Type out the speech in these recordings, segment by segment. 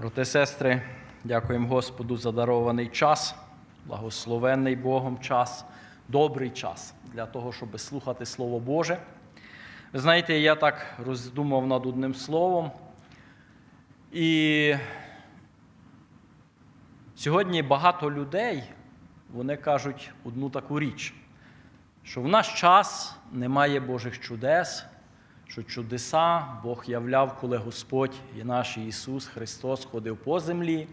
Брати, сестри, дякуємо Господу за дарований час, благословенний Богом час, добрий час для того, щоб слухати Слово Боже. Ви знаєте, я так роздумав над одним словом. І сьогодні багато людей вони кажуть одну таку річ, що в наш час немає Божих чудес, що чудеса Бог являв, коли Господь і наш Ісус Христос ходив по землі,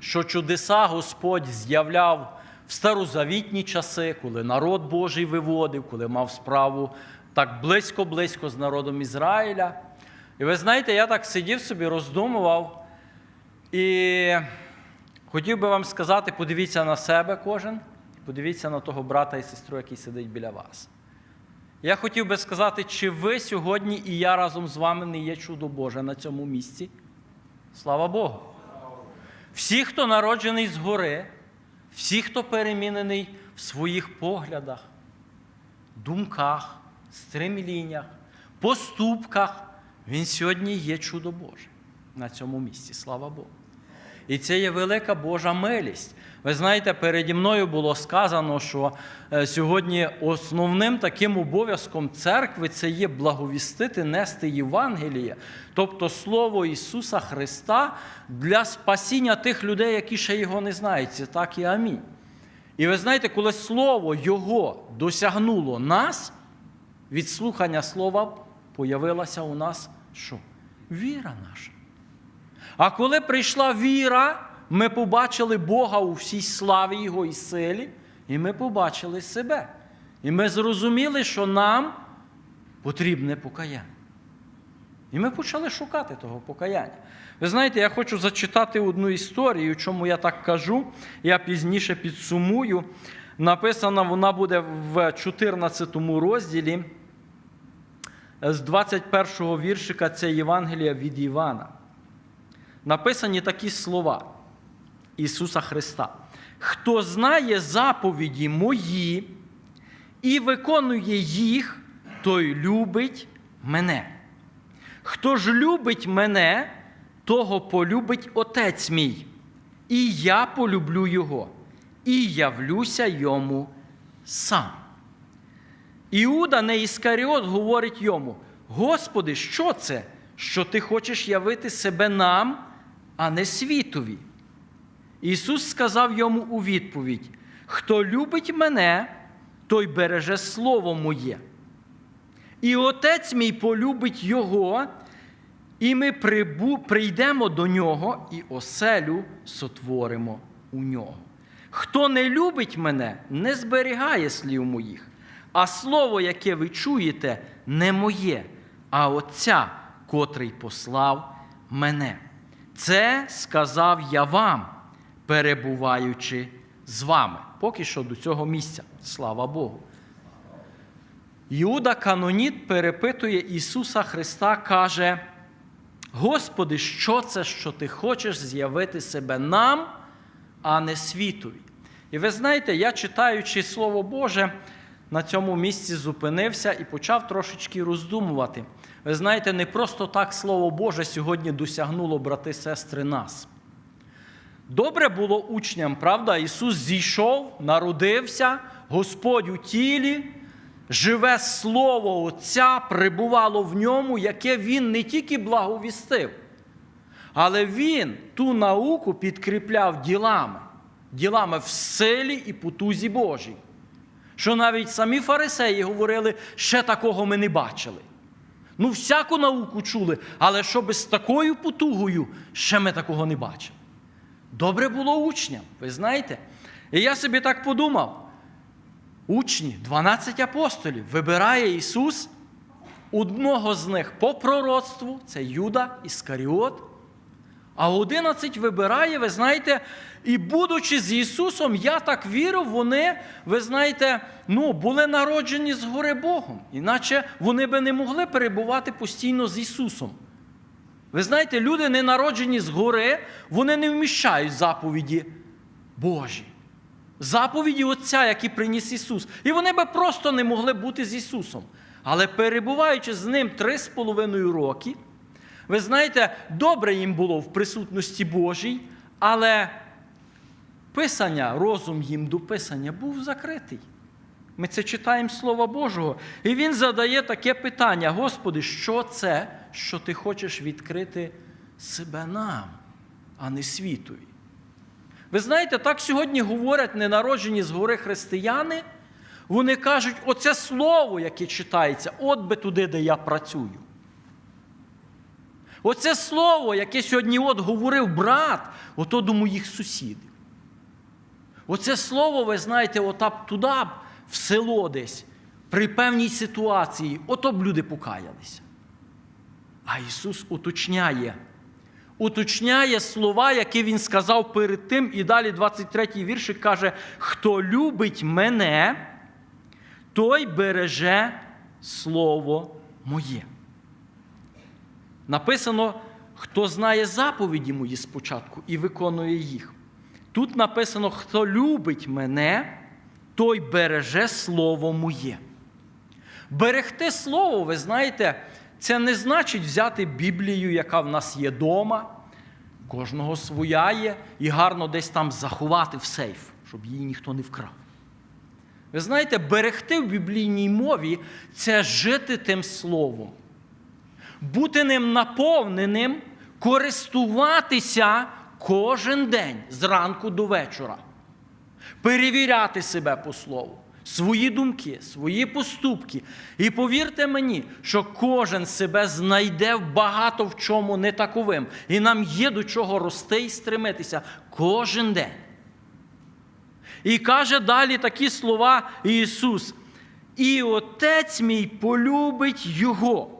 що чудеса Господь з'являв в старозавітні часи, коли народ Божий виводив, коли мав справу так близько-близько з народом Ізраїля. І ви знаєте, я так сидів собі, роздумував і хотів би вам сказати: подивіться на себе кожен, подивіться на того брата і сестру, який сидить біля вас. Я хотів би сказати, чи ви сьогодні і я разом з вами не є чудо Боже на цьому місці? Слава Богу! Всі, хто народжений згори, всі, хто перемінений в своїх поглядах, думках, стремліннях, поступках, він сьогодні є чудо Боже на цьому місці. Слава Богу. І це є велика Божа милість. Ви знаєте, переді мною було сказано, що е, сьогодні основним таким обов'язком церкви це є благовістити, нести Євангеліє, тобто Слово Ісуса Христа для спасіння тих людей, які ще його не знають. Це так і амінь. І ви знаєте, коли Слово Його досягнуло нас, від слухання Слова появилася у нас що? Віра наша. А коли прийшла віра, ми побачили Бога у всій славі Його і силі, і ми побачили себе. І ми зрозуміли, що нам потрібне покаяння. І ми почали шукати того покаяння. Ви знаєте, я хочу зачитати одну історію, чому я так кажу. Я пізніше підсумую. Написана вона буде в 14 розділі з 21 віршика це Євангелія від Івана написані такі слова Ісуса Христа. Хто знає заповіді мої і виконує їх, той любить мене. Хто ж любить мене, того полюбить Отець мій, і я полюблю Його, і явлюся йому сам. Іуда не Іскаріот говорить йому: Господи, що це, що ти хочеш явити себе нам, а не світові? Ісус сказав йому у відповідь: Хто любить мене, той береже Слово моє. І Отець мій полюбить Його, і ми прибу, прийдемо до нього і оселю сотворимо у нього. Хто не любить мене, не зберігає слів моїх, а слово, яке ви чуєте, не моє, а Отця, котрий послав мене. Це сказав я вам, перебуваючи з вами. Поки що до цього місця. Слава Богу. Іуда Каноніт перепитує Ісуса Христа, каже: Господи, що це, що Ти хочеш з'явити себе нам, а не світові? І ви знаєте, я читаючи Слово Боже, на цьому місці зупинився і почав трошечки роздумувати. Ви знаєте, не просто так Слово Боже сьогодні досягнуло, брати сестри, нас. Добре було учням, правда? Ісус зійшов, народився, Господь у тілі, живе Слово Отця прибувало в ньому, яке Він не тільки благовістив, але Він ту науку підкріпляв ділами, ділами в силі і потузі Божій. Що навіть самі фарисеї говорили, ще такого ми не бачили. Ну, всяку науку чули, але щоб з такою потугою, ще ми такого не бачили. Добре було учням, ви знаєте. І я собі так подумав: учні, 12 апостолів, вибирає Ісус одного з них по пророцтву, це Юда Іскаріот. А 11 вибирає, ви знаєте, і будучи з Ісусом, я так вірив, вони, ви знаєте, ну, були народжені згори Богом. Іначе вони би не могли перебувати постійно з Ісусом. Ви знаєте, люди не народжені згори, вони не вміщають заповіді Божі. Заповіді Отця, які приніс Ісус. І вони би просто не могли бути з Ісусом. Але перебуваючи з Ним три з половиною роки, Ви знаєте, добре їм було в присутності Божій, але писання, розум їм до писання був закритий. Ми це читаємо Слова Божого. І він задає таке питання: Господи, що це, що ти хочеш відкрити себе нам, а не світові? Ви знаєте, так сьогодні говорять ненароджені згори християни. Вони кажуть, оце слово, яке читається, от би туди, де я працюю. Оце слово, яке сьогодні от говорив брат, ото до моїх сусідів. Оце слово, ви знаєте, отап туди, б, в село десь, при певній ситуації, ото б люди покаялися. А Ісус уточняє, уточняє слова, які Він сказав перед тим, і далі 23-й віршик каже: Хто любить мене, той береже Слово моє. Написано, хто знає заповіді мої спочатку і виконує їх. Тут написано, хто любить мене, той береже слово моє. Берегти слово, ви знаєте, це не значить взяти Біблію, яка в нас є вдома, кожного своя є, і гарно десь там заховати в сейф, щоб її ніхто не вкрав. Ви знаєте, берегти в біблійній мові це жити тим словом бути ним наповненим, користуватися кожен день зранку до вечора, перевіряти себе по слову, свої думки, свої поступки. І повірте мені, що кожен себе знайде багато в чому не таковим. І нам є до чого рости і стремитися кожен день. І каже далі такі слова Ісус. І Отець мій полюбить Його.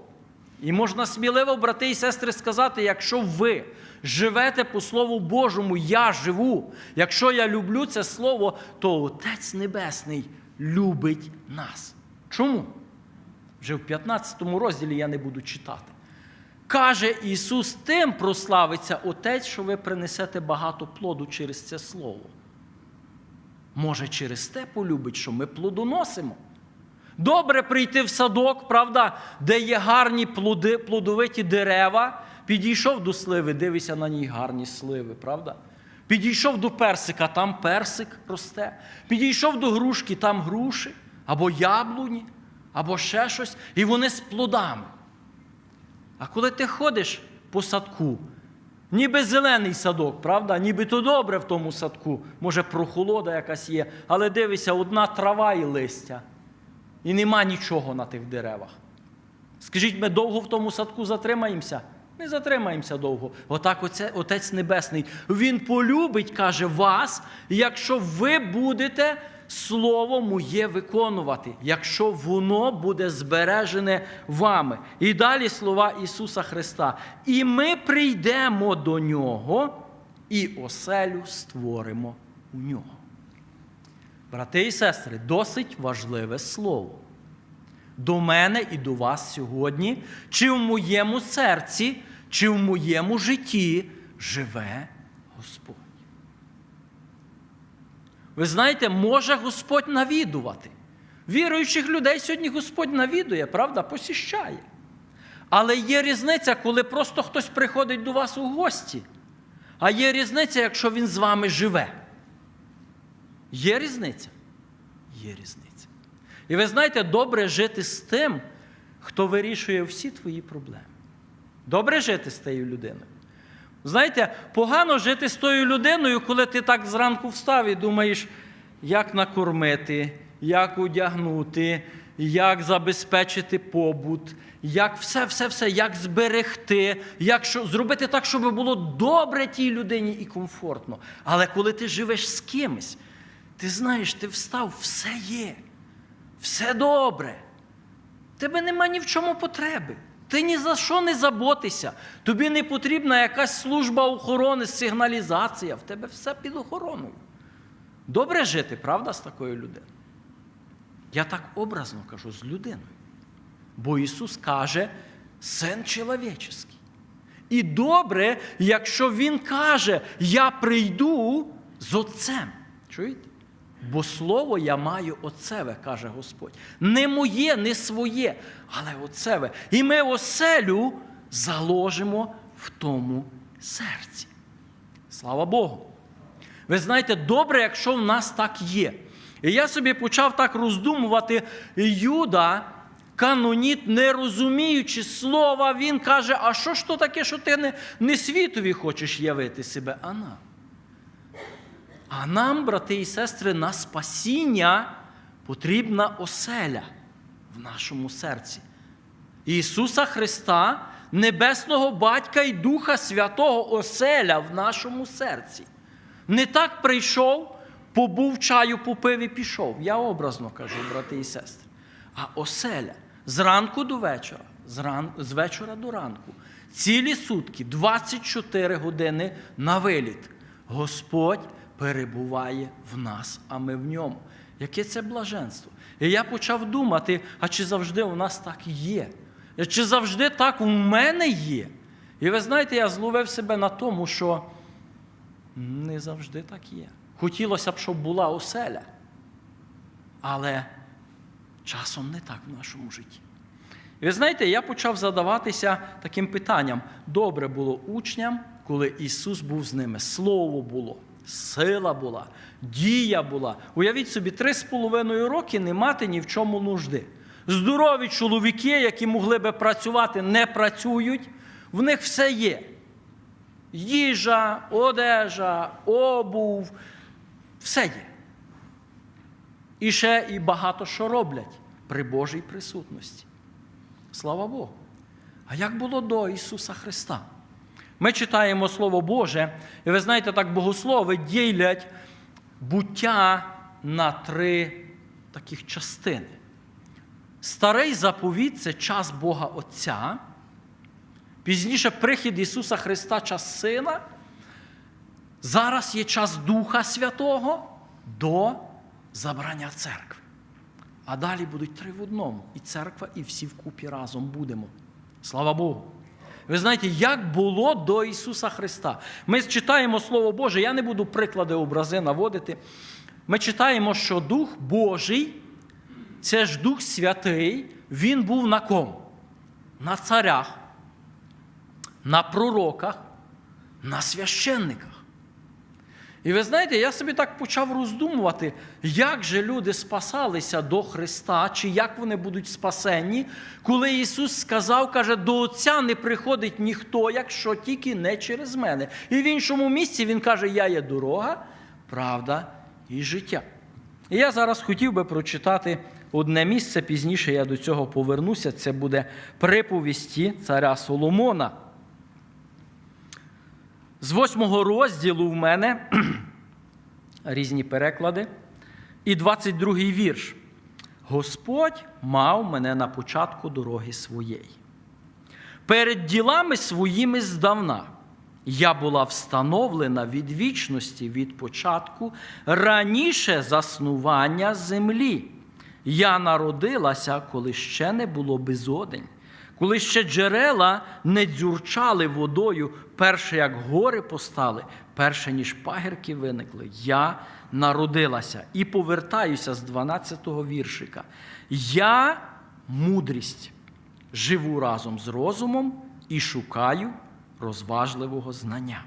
І можна сміливо, брати і сестри, сказати, якщо ви живете по Слову Божому, я живу, якщо я люблю це Слово, то Отець Небесний любить нас. Чому? Вже в 15 розділі я не буду читати. Каже Ісус, тим прославиться Отець, що ви принесете багато плоду через це Слово. Може, через те полюбить, що ми плодоносимо. Добре прийти в садок, правда, де є гарні плоди, плодовиті дерева. Підійшов до сливи, дивися на ній гарні сливи, правда? Підійшов до персика, там персик росте. Підійшов до грушки, там груші, або яблуні, або ще щось. І вони з плодами. А коли ти ходиш по садку, ніби зелений садок, правда? Ніби то добре в тому садку, може прохолода якась є, але дивися, одна трава і листя. І нема нічого на тих деревах. Скажіть, ми довго в тому садку затримаємося? Не затримаємося довго. Отак оце, Отець Небесний. Він полюбить, каже, вас, якщо ви будете Слово моє виконувати, якщо воно буде збережене вами. І далі слова Ісуса Христа. І ми прийдемо до Нього і оселю створимо у нього. Брати і сестри, досить важливе слово. До мене і до вас сьогодні, чи в моєму серці, чи в моєму житті живе Господь. Ви знаєте, може Господь навідувати. Віруючих людей сьогодні Господь навідує, правда, посіщає. Але є різниця, коли просто хтось приходить до вас у гості. А є різниця, якщо він з вами живе. Є різниця? Є різниця. І ви знаєте, добре жити з тим, хто вирішує всі твої проблеми. Добре жити з тією людиною. Знаєте, погано жити з тою людиною, коли ти так зранку встав і думаєш, як накормити, як одягнути, як забезпечити побут, як все-все-все, як зберегти, як що, зробити так, щоб було добре тій людині і комфортно. Але коли ти живеш з кимось, ти знаєш, ти встав, все є, все добре. Тебе нема ні в чому потреби. Ти ні за що не заботися. Тобі не потрібна якась служба охорони, сигналізація. В тебе все під охороною. Добре жити, правда, з такою людиною? Я так образно кажу з людиною. Бо Ісус каже, син чоловічий. І добре, якщо Він каже, я прийду з Отцем. Чуєте? Бо слово я маю Отцеве, каже Господь. Не моє, не своє, але Отцеве. І ми оселю заложимо в тому серці. Слава Богу. Ви знаєте, добре, якщо в нас так є. І я собі почав так роздумувати, Юда, каноніт, не розуміючи слова, він каже: а що ж то таке, що ти не, не світові хочеш явити себе, а нам? А нам, брати і сестри, на спасіння потрібна оселя в нашому серці. Ісуса Христа, Небесного Батька і Духа Святого оселя в нашому серці. Не так прийшов, побув чаю, попив і пішов. Я образно кажу, брати і сестри. А оселя зранку до вечора, з вечора до ранку, цілі сутки, 24 години на виліт. Господь перебуває в нас, а ми в ньому. Яке це блаженство? І я почав думати, а чи завжди у нас так є? Чи завжди так у мене є? І ви знаєте, я зловив себе на тому, що не завжди так є. Хотілося б, щоб була оселя. Але часом не так в нашому житті. І ви знаєте, я почав задаватися таким питанням: добре було учням, коли Ісус був з ними. Слово було, сила була, дія була. Уявіть собі, три з половиною роки не мати ні в чому нужди. Здорові чоловіки, які могли би працювати, не працюють, в них все є. Їжа, одежа, обув, все є. І ще і багато що роблять при Божій присутності. Слава Богу. А як було до Ісуса Христа? Ми читаємо Слово Боже, і ви знаєте, так богослови ділять буття на три таких частини. Старий заповіт це час Бога Отця. Пізніше прихід Ісуса Христа, час Сина. Зараз є час Духа Святого до забрання церкви. А далі будуть три в одному. І церква, і всі вкупі разом будемо. Слава Богу. Ви знаєте, як було до Ісуса Христа. Ми читаємо Слово Боже, я не буду приклади, образи наводити. Ми читаємо, що Дух Божий, це ж Дух Святий, Він був на ком? На царях, на пророках, на священниках. І ви знаєте, я собі так почав роздумувати, як же люди спасалися до Христа, чи як вони будуть спасенні, коли Ісус сказав, каже, до Отця не приходить ніхто, якщо тільки не через мене. І в іншому місці Він каже, я є дорога, правда і життя. І я зараз хотів би прочитати одне місце, пізніше я до цього повернуся. Це буде приповісті царя Соломона. З восьмого розділу в мене різні переклади. І 22-й вірш. Господь мав мене на початку дороги своєї. Перед ділами своїми здавна я була встановлена від вічності від початку раніше заснування землі. Я народилася, коли ще не було безодень, коли ще джерела не дзюрчали водою, перше як гори постали, перше ніж пагірки виникли. Я народилася і повертаюся з 12-го віршика. Я мудрість живу разом з розумом і шукаю розважливого знання.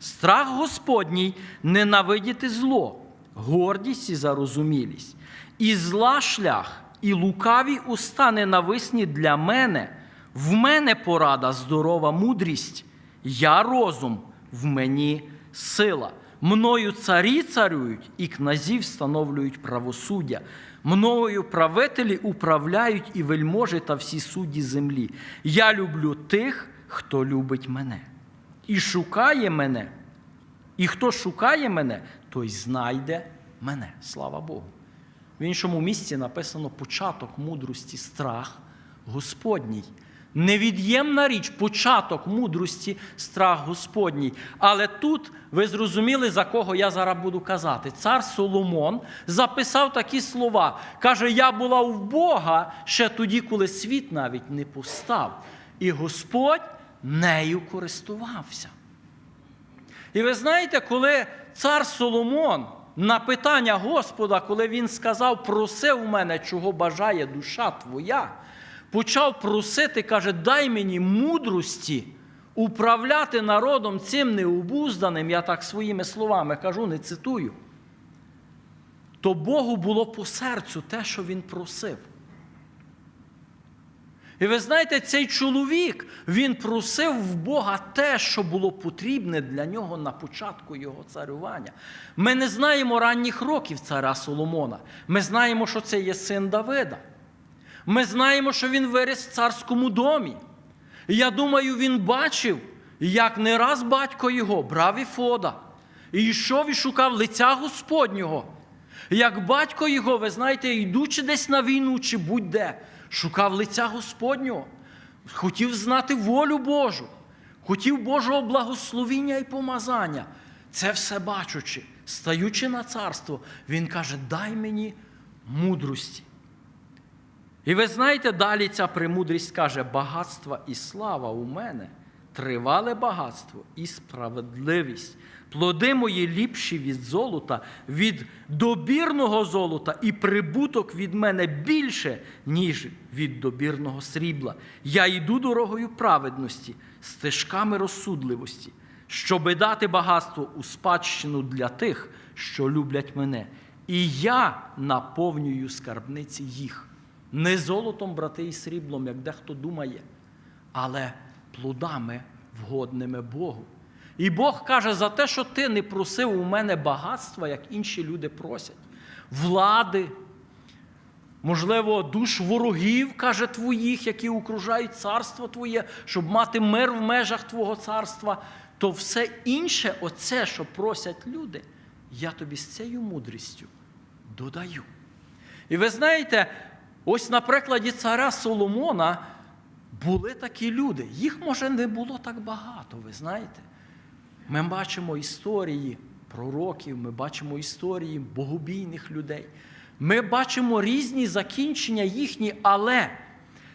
Страх Господній ненавидіти зло, гордість і зарозумілість, і зла шлях, і лукаві уста ненависні для мене, в мене порада здорова мудрість, я розум, в мені сила. Мною царі царюють, і князі встановлюють правосуддя. Мною правителі управляють і вельможі та всі судді землі. Я люблю тих, хто любить мене. І шукає мене. І хто шукає мене, той знайде мене. Слава Богу. В іншому місці написано початок мудрості, страх Господній. Невід'ємна річ, початок мудрості, страх Господній. Але тут ви зрозуміли, за кого я зараз буду казати. Цар Соломон записав такі слова. Каже: Я була в Бога ще тоді, коли світ навіть не постав. І Господь нею користувався. І ви знаєте, коли цар Соломон на питання Господа, коли він сказав, проси у мене, чого бажає душа твоя, почав просити, каже, дай мені мудрості управляти народом цим необузданим, я так своїми словами кажу, не цитую, то Богу було по серцю те, що він просив. І ви знаєте, цей чоловік, він просив в Бога те, що було потрібне для нього на початку його царювання. Ми не знаємо ранніх років царя Соломона. Ми знаємо, що це є син Давида. Ми знаємо, що він виріс в царському домі. Я думаю, він бачив, як не раз батько його брав Іфода, і йшов і шукав лиця Господнього. Як батько його, ви знаєте, йдучи десь на війну чи будь-де, шукав лиця Господнього, хотів знати волю Божу, хотів Божого благословіння і помазання. Це все бачучи, стаючи на царство, він каже: дай мені мудрості. І ви знаєте, далі ця премудрість каже: багатства і слава у мене, тривале багатство і справедливість. Плоди мої ліпші від золота, від добірного золота, і прибуток від мене більше, ніж від добірного срібла. Я йду дорогою праведності, стежками розсудливості, щоби дати багатство у спадщину для тих, що люблять мене. І я наповнюю скарбниці їх. Не золотом, брати, і сріблом, як дехто думає, але плодами вгодними Богу. І Бог каже, за те, що ти не просив у мене багатства, як інші люди просять, влади, можливо, душ ворогів, каже, твоїх, які окружають царство Твоє, щоб мати мир в межах Твого царства, то все інше, оце, що просять люди, я тобі з цією мудрістю додаю. І ви знаєте, ось на прикладі царя Соломона були такі люди. Їх, може, не було так багато, ви знаєте. Ми бачимо історії пророків, ми бачимо історії богобійних людей. Ми бачимо різні закінчення їхні, але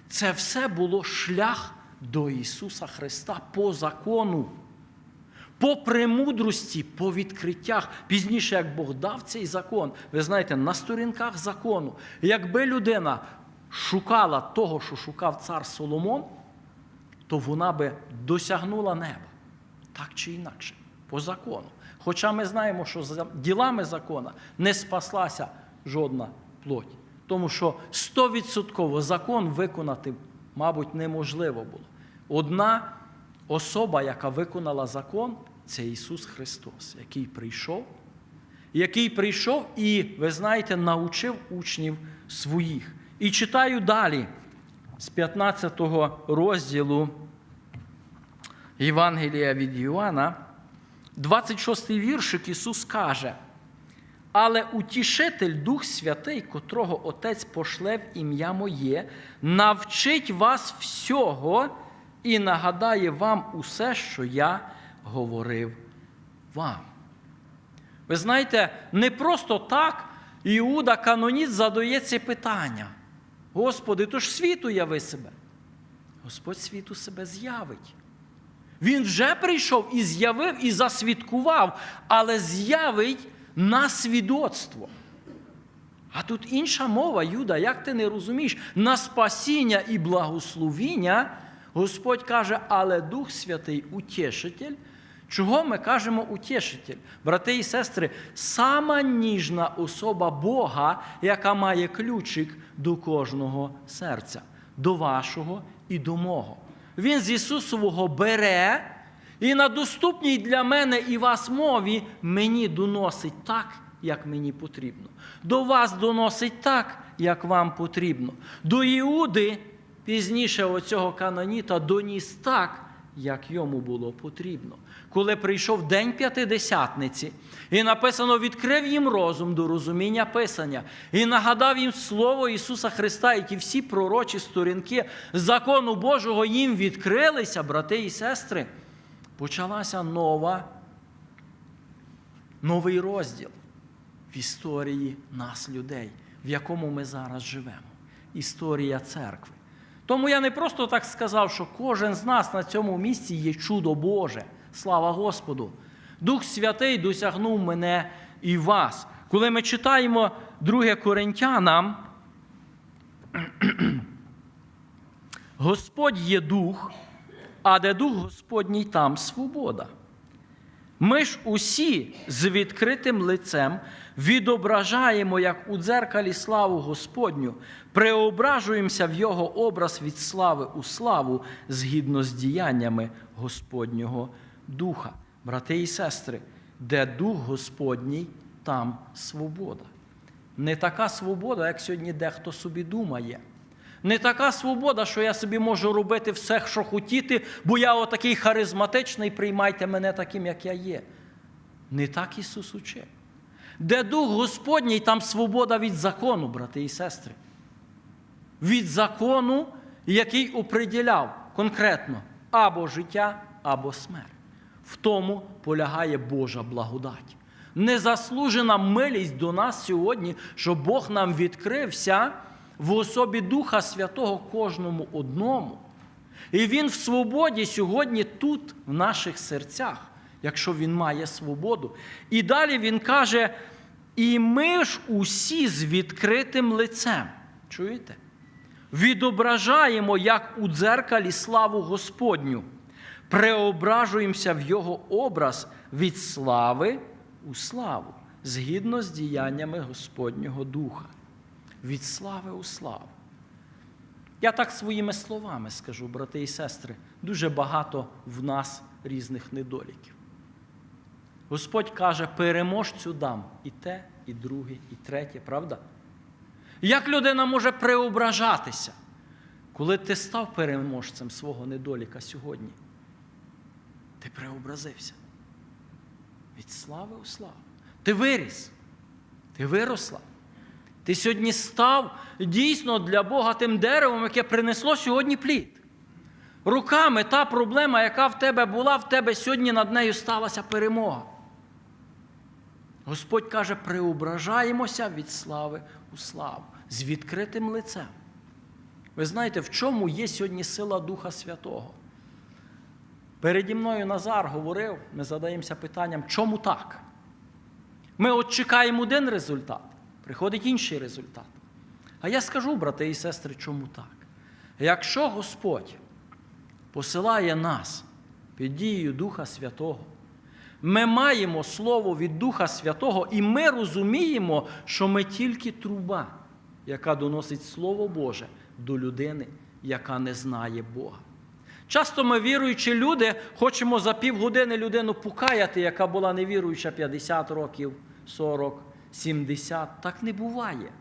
це все було шлях до Ісуса Христа по закону, по премудрості, по відкриттях. Пізніше, як Бог дав цей закон, ви знаєте, на сторінках закону, якби людина шукала того, що шукав цар Соломон, то вона би досягнула неба. Так чи інакше, по закону. Хоча ми знаємо, що за ділами закона не спаслася жодна плоть. Тому що стовідсотково закон виконати, мабуть, неможливо було. Одна особа, яка виконала закон, це Ісус Христос, який прийшов, який прийшов і, ви знаєте, навчив учнів своїх. І читаю далі з 15 розділу Євангелія від Іоанна, 26 віршик Ісус каже, але утішитель Дух Святий, котрого Отець пошле в ім'я Моє, навчить вас всього і нагадає вам усе, що я говорив вам. Ви знаєте, не просто так Іуда Каноніт задає це питання. Господи, то ж світу яви себе. Господь світу себе з'явить. Він вже прийшов і з'явив, і засвідкував, але з'явить на свідоцтво. А тут інша мова, Юда, як ти не розумієш, на спасіння і благословіння Господь каже, але Дух Святий утішитель. Чого ми кажемо утішитель? Брати і сестри, сама ніжна особа Бога, яка має ключик до кожного серця, до вашого і до мого. Він з Ісусового бере і на доступній для мене і вас мові мені доносить так, як мені потрібно. До вас доносить так, як вам потрібно. До Іуди пізніше оцього каноніта доніс так, як йому було потрібно. Коли прийшов день п'ятидесятниці, і написано, відкрив їм розум до розуміння Писання, і нагадав їм Слово Ісуса Христа, і всі пророчі сторінки закону Божого їм відкрилися, брати і сестри, почалася нова, новий розділ в історії нас, людей, в якому ми зараз живемо. Історія церкви. Тому я не просто так сказав, що кожен з нас на цьому місці є чудо Боже. Слава Господу! Дух Святий досягнув мене і вас. Коли ми читаємо 2 Коринтянам, Господь є дух, а де дух Господній, там свобода. Ми ж усі з відкритим лицем відображаємо, як у дзеркалі славу Господню, преображуємося в Його образ від слави у славу згідно з діяннями Господнього Духа. Брати і сестри, де Дух Господній, там свобода. Не така свобода, як сьогодні дехто собі думає. Не така свобода, що я собі можу робити все, що хотіти, бо я отакий харизматичний, приймайте мене таким, як я є. Не так Ісус учив. Де Дух Господній, там свобода від закону, брати і сестри. Від закону, який оприділяв конкретно або життя, або смерть. В тому полягає Божа благодать. Незаслужена милість до нас сьогодні, що Бог нам відкрився в особі Духа Святого кожному одному. І Він в свободі сьогодні тут, в наших серцях, якщо Він має свободу. І далі Він каже: і ми ж усі з відкритим лицем. Чуєте? Відображаємо, як у дзеркалі славу Господню, преображуємося в Його образ від слави у славу, згідно з діяннями Господнього Духа. Від слави у славу. Я так своїми словами скажу, брати і сестри, дуже багато в нас різних недоліків. Господь каже, переможцю дам і те, і друге, і третє, правда? Як людина може преображатися, коли ти став переможцем свого недоліка сьогодні? Ти преобразився. Від слави у славу. Ти виріс, ти виросла. Ти сьогодні став дійсно для Бога тим деревом, яке принесло сьогодні плід. Руками та проблема, яка в тебе була, в тебе сьогодні над нею сталася перемога. Господь каже, преображаємося від слави у славу, з відкритим лицем. Ви знаєте, в чому є сьогодні сила Духа Святого? Переді мною Назар говорив, ми задаємося питанням, чому так? Ми от чекаємо один результат, приходить інший результат. А я скажу, брати і сестри, чому так? Якщо Господь посилає нас під дією Духа Святого, ми маємо Слово від Духа Святого, і ми розуміємо, що ми тільки труба, яка доносить Слово Боже до людини, яка не знає Бога. Часто ми, віруючі люди, хочемо за півгодини людину покаяти, яка була невіруюча 50 років, 40, 70. Так не буває.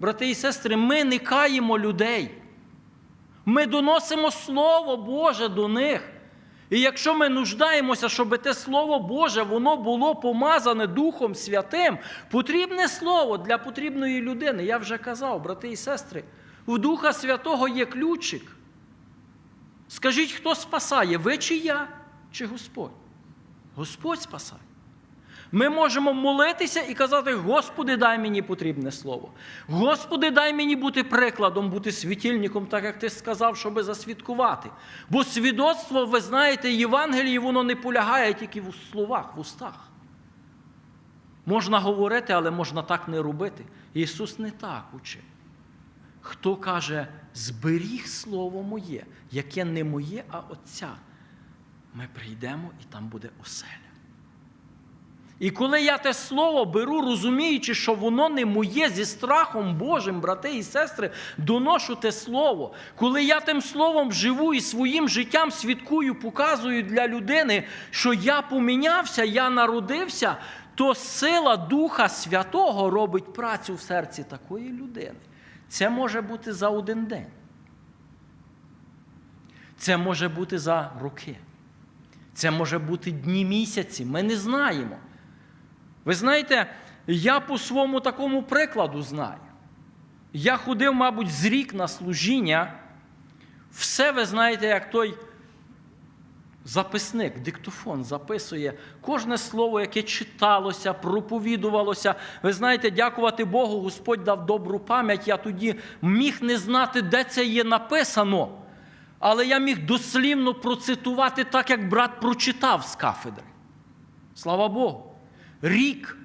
Брати і сестри, ми не каємо людей. Ми доносимо Слово Боже до них. І якщо ми нуждаємося, щоб те Слово Боже воно було помазане Духом Святим, потрібне слово для потрібної людини. Я вже казав, брати і сестри, у Духа Святого є ключик. Скажіть, хто спасає, ви чи я, чи Господь? Господь спасає. Ми можемо молитися і казати, Господи, дай мені потрібне слово. Господи, дай мені бути прикладом, бути світильником, так як ти сказав, щоби засвідкувати. Бо свідоцтво, ви знаєте, Євангелії, воно не полягає тільки в словах, в устах. Можна говорити, але можна так не робити. Ісус не так учив. Хто каже, зберіг слово моє, яке не моє, а Отця, ми прийдемо і там буде оселя. І коли я те слово беру, розуміючи, що воно не моє зі страхом Божим, брати і сестри, доношу те слово. Коли я тим словом живу і своїм життям свідкую, показую для людини, що я помінявся, я народився, то сила Духа Святого робить працю в серці такої людини. Це може бути за один день. Це може бути за роки. Це може бути дні місяці. Ми не знаємо. Ви знаєте, я по своєму такому прикладу знаю. Я ходив, мабуть, з рік на служіння. Все, ви знаєте, як той записник, диктофон записує кожне слово, яке читалося, проповідувалося. Ви знаєте, дякувати Богу, Господь дав добру пам'ять. Я тоді міг не знати, де це є написано. Але я міг дослівно процитувати так, як брат прочитав з кафедри. Слава Богу. Рік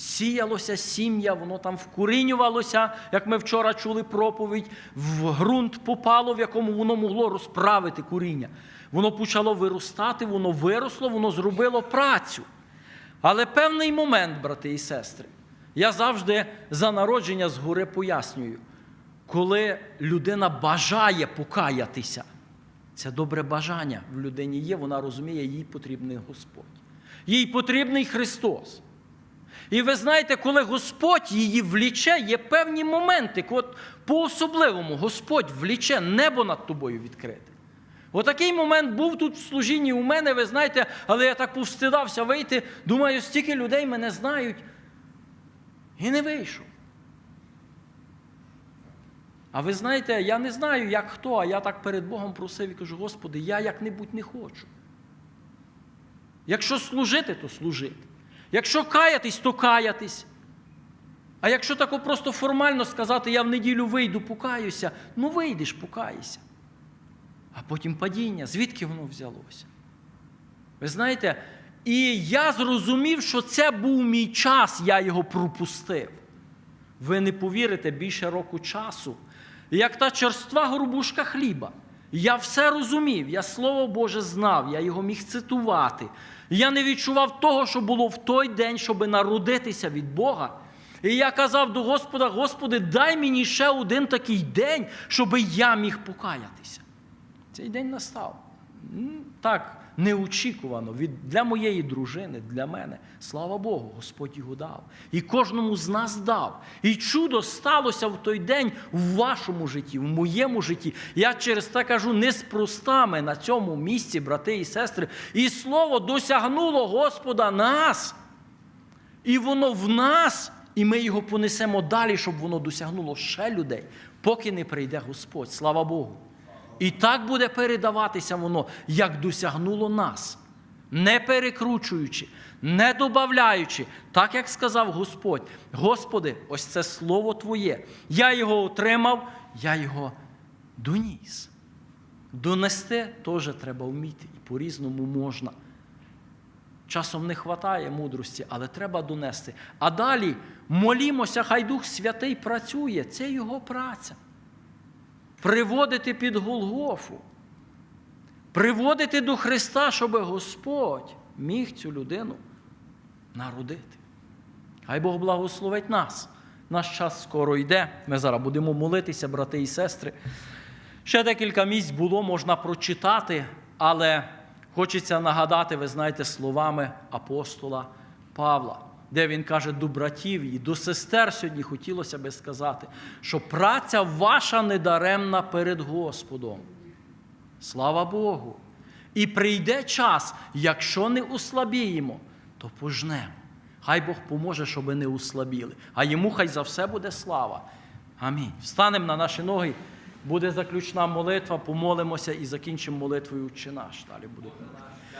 Сіялося сім'я, воно там вкорінювалося, як ми вчора чули проповідь, в ґрунт попало, в якому воно могло розправити коріння. Воно почало виростати, воно виросло, воно зробило працю. Але певний момент, брати і сестри, я завжди за народження згори пояснюю, коли людина бажає покаятися, це добре бажання в людині є, вона розуміє, їй потрібний Господь. Їй потрібний Христос. І ви знаєте, коли Господь її вліче, є певні моменти, от по-особливому Господь вліче небо над тобою відкрите. Отакий момент був тут в служінні у мене, ви знаєте, але я так повстидався вийти. Думаю, стільки людей мене знають. І не вийшов. А ви знаєте, я не знаю, як хто, а я так перед Богом просив і кажу, Господи, я як-небудь не хочу. Якщо служити, то служити. Якщо каятись, то каятись. А якщо тако просто формально сказати, я в неділю вийду, покаюся, ну вийдеш, покаєшся. А потім падіння, звідки воно взялося? Ви знаєте, і я зрозумів, що це був мій час, я його пропустив. Ви не повірите більше року часу, як та черства горбушка хліба. Я все розумів, я Слово Боже знав, я його міг цитувати. Я не відчував того, що було в той день, щоб народитися від Бога. І я казав до Господа: Господи, дай мені ще один такий день, щоб я міг покаятися. Цей день настав. Так, неочікувано від, для моєї дружини, для мене. Слава Богу, Господь його дав. І кожному з нас дав. І чудо сталося в той день в вашому житті, в моєму житті. Я через те кажу, неспроста ми на цьому місці, брати і сестри. І слово досягнуло Господа нас. І воно в нас, і ми його понесемо далі, щоб воно досягнуло ще людей, поки не прийде Господь. Слава Богу. І так буде передаватися воно, як досягнуло нас, не перекручуючи, не додаючи, так як сказав Господь. Господи, ось це слово Твоє. Я його отримав, я його доніс. Донести теж треба вміти, і по-різному можна. Часом не вистачає мудрості, але треба донести. А далі молімося, хай Дух Святий працює. Це його праця. Приводити під Голгофу, приводити до Христа, щоб Господь міг цю людину народити. Хай Бог благословить нас. Наш час скоро йде. Ми зараз будемо молитися, брати і сестри. Ще декілька місць було, можна прочитати, але хочеться нагадати, ви знаєте, словами апостола Павла, де він каже до братів і до сестер сьогодні хотілося би сказати, що праця ваша недаремна перед Господом. Слава Богу! І прийде час, якщо не услабіємо, то пожнемо. Хай Бог поможе, щоб не услабіли. А йому хай за все буде слава. Амінь. Встанемо на наші ноги. Буде заключна молитва, помолимося і закінчимо молитвою «Отче наш. Далі буде.